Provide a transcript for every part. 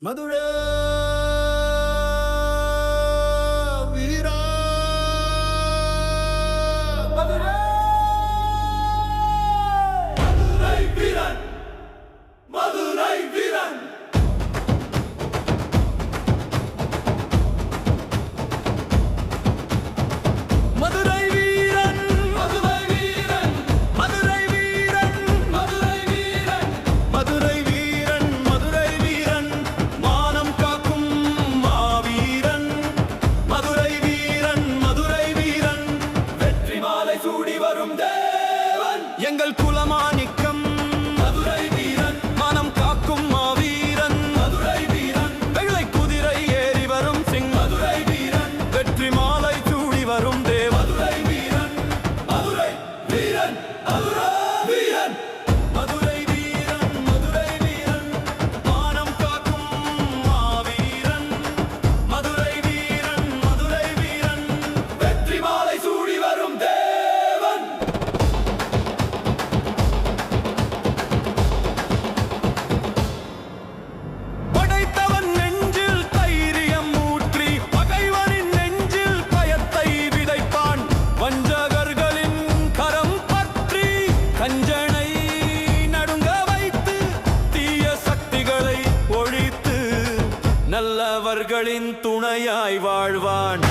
マドラー எங்கள் குலமாணிக்கம் மதுரை வீரன். மனம் காக்கும் மாவீரன். மதுரை வீரன். வெள்ளை குதிரை ஏறி வரும் சிங். மதுரை வீரன். வெற்றி மாலை சூடி வரும் தேவ மதுரை வீரன். மதுரை வீரன். மதுரை. அவர்களின் துணையாய் வாழ்வான்.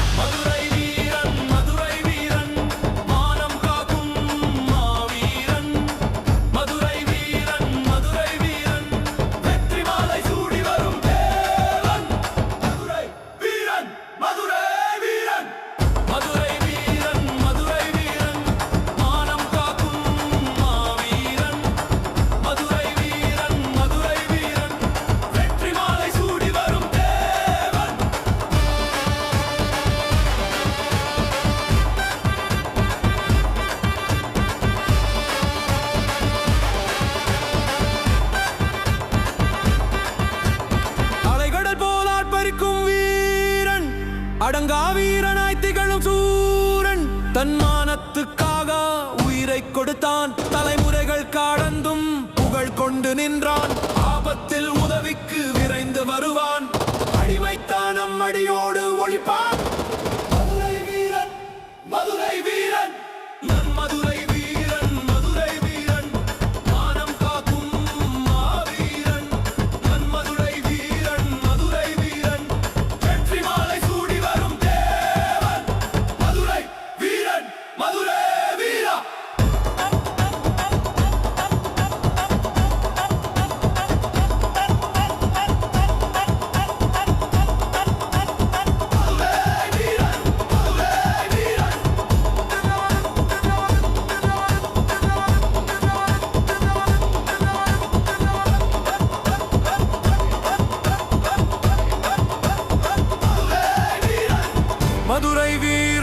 அடங்கா வீரனாய் திகழும் சூரன் தன்மானத்துக்காக உயிரை கொடுத்தான். தலைமுறைகள் கடந்தும் புகழ் கொண்டு நின்றான். ஆபத்தில் உதவிக்கு விரைந்து வருவான். அடிமைத்தான் அடியோடு ஒழிப்பான். மதுரை வீர